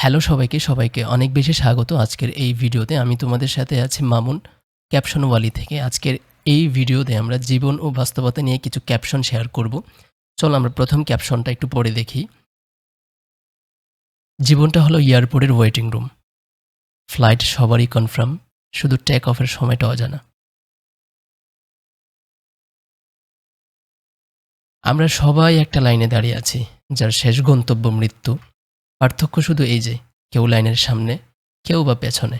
Hello সবাইকে সবাইকে অনেক বেশি স্বাগত আজকের এই ভিডিওতে। আমি তোমাদের সাথে আছি মামুন ক্যাপশন ওয়ালি থেকে। আজকের এই ভিডিওতে আমরা জীবন ও বাস্তবতা নিয়ে কিছু ক্যাপশন শেয়ার করব। চলো আমরা প্রথম ক্যাপশনটা একটু পড়ে দেখি। জীবনটা হলো এয়ারপোর্টের ওয়েটিং রুম ফ্লাইট সবারই কনফার্ম শুধু টেক অফের সময়টা অজানা। আমরা সবাই একটা লাইনে দাঁড়িয়ে আছি, যার শেষ গন্তব্য মৃত্যু। পার্থক্য শুধু এই যে, কেউ লাইনের সামনে, কেউ বা পেছনে।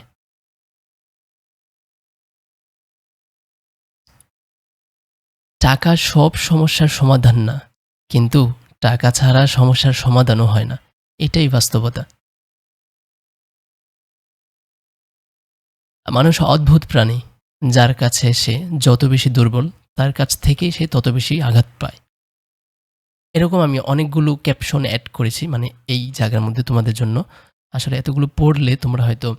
টাকা সব সমস্যার সমাধান না, কিন্তু টাকা ছাড়া সমস্যার সমাধানও হয় না, এটাই বাস্তবতা। মানুষ অদ্ভুত প্রাণী, যার কাছে সে যত বেশি দুর্বল, তার কাছ থেকেই সে তত বেশি আঘাত পায়। এরকম আমি অনেকগুলো ক্যাপশন অ্যাড করেছি মানে এই জায়গার মধ্যে তোমাদের জন্য। আসলে এতগুলো পড়লে তোমরা হয়তো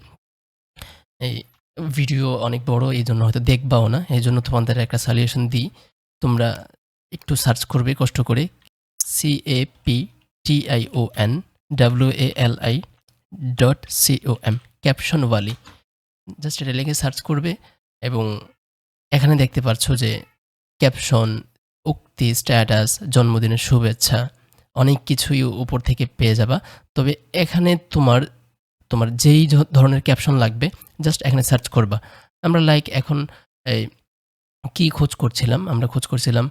এই ভিডিও অনেক বড়, এই জন্য হয়তো দেখবাও না। এই জন্য তোমাদের একটা সলিউশন দিই। তোমরা একটু সার্চ করবে, কষ্ট করে। C A P T I O N W A L I dot C O M caption Wali just এটা লিখে সার্চ করবে এবং এখানে দেখতে পাচ্ছ যে ক্যাপশন উক্তি স্ট্যাটাস জন্মদিনের শুভেচ্ছা, অনেক কিছুই উপর থেকে পেয়ে যাবা। তবে এখানে তোমার তোমার যেই ধরনের ক্যাপশন লাগবে জাস্ট এখানে সার্চ করবা। আমরা লাইক এখন এই কী খোঁজ করছিলাম? আমরা খোঁজ করছিলাম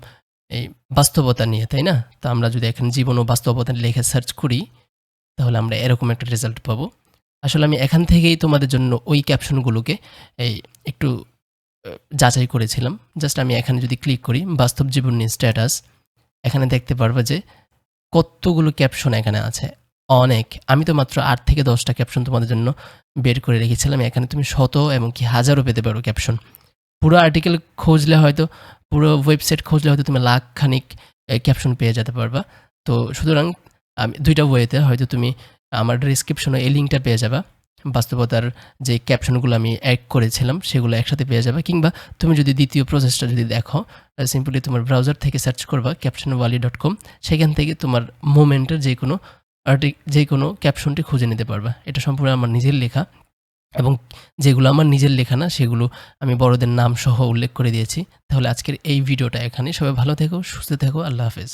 এই বাস্তবতা নিয়ে, তাই না? তো আমরা যদি এখানে জীবন ও বাস্তবতা লিখে সার্চ করি, তাহলে আমরা এরকম একটা রেজাল্ট পাবো। আসলে আমি এখান থেকেই তোমাদের জন্য ওই ক্যাপশনগুলোকে এই একটু যাচাই করেছিলাম। জাস্ট আমি এখানে যদি ক্লিক করি, বাস্তব জীবন নিয়ে স্ট্যাটাস এখানে দেখতে পারবা যে কতগুলো ক্যাপশন এখানে আছে। অনেক। আমি তো মাত্র আট থেকে দশটা ক্যাপশন তোমাদের জন্য বের করে রেখেছিলাম। এখানে তুমি শত এবং কি হাজারও পেতে পারো ক্যাপশন পুরো আর্টিকেল খুঁজলে হয়তো, পুরো ওয়েবসাইট খুঁজলে হয়তো তুমি লাখ খানিক ক্যাপশন পেয়ে যেতে পারবা। তো সুতরাং, আমি দুইটা ওয়েতে হয়তো তুমি আমার ডিসক্রিপশনে এই লিঙ্কটা পেয়ে যাবা। বাস্তবতার যে ক্যাপশনগুলো আমি অ্যাড করেছিলাম, সেগুলো একসাথে পেয়ে যাবে। কিংবা তুমি যদি দ্বিতীয় প্রসেসটা যদি দেখো সিম্পলি তোমার ব্রাউজার থেকে সার্চ করবা ক্যাপশন ওয়ালি ডট কম সেখান থেকে তোমার মোমেন্টের যে কোনো আর্টিক যে কোনো ক্যাপশনটি খুঁজে নিতে পারবা। এটা সম্পূর্ণ আমার নিজের লেখা এবং যেগুলো আমার নিজের লেখা না, সেগুলো আমি বড়দের নাম সহ উল্লেখ করে দিয়েছি। তাহলে আজকের এই ভিডিওটা এখানে সবাই ভালো থেকো, সুস্থ থেকো। আল্লাহ হাফেজ।